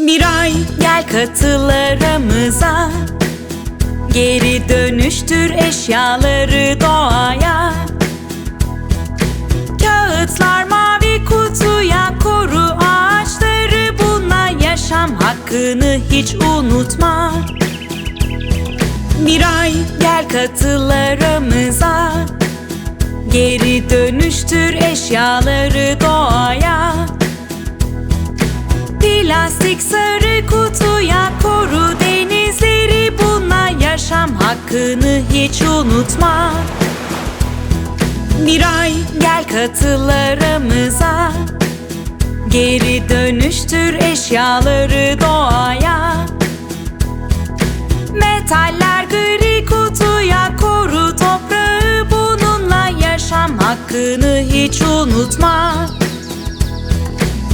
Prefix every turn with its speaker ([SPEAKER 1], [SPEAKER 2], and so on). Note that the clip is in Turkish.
[SPEAKER 1] Miray gel katıl aramıza Geri dönüştür eşyaları doğaya. Kağıtlar mavi kutuya koru ağaçları. Bununla yaşam hakkını hiç unutma. Miray gel katıl aramıza Geri dönüştür eşyaları doğaya Plastik sarı kutuya koru denizleri Bununla yaşam hakkını hiç unutma. Miray gel katıl aramıza Geri dönüştür eşyaları doğaya. Metaller gri kutuya koru toprağı Bununla yaşam hakkını hiç unutma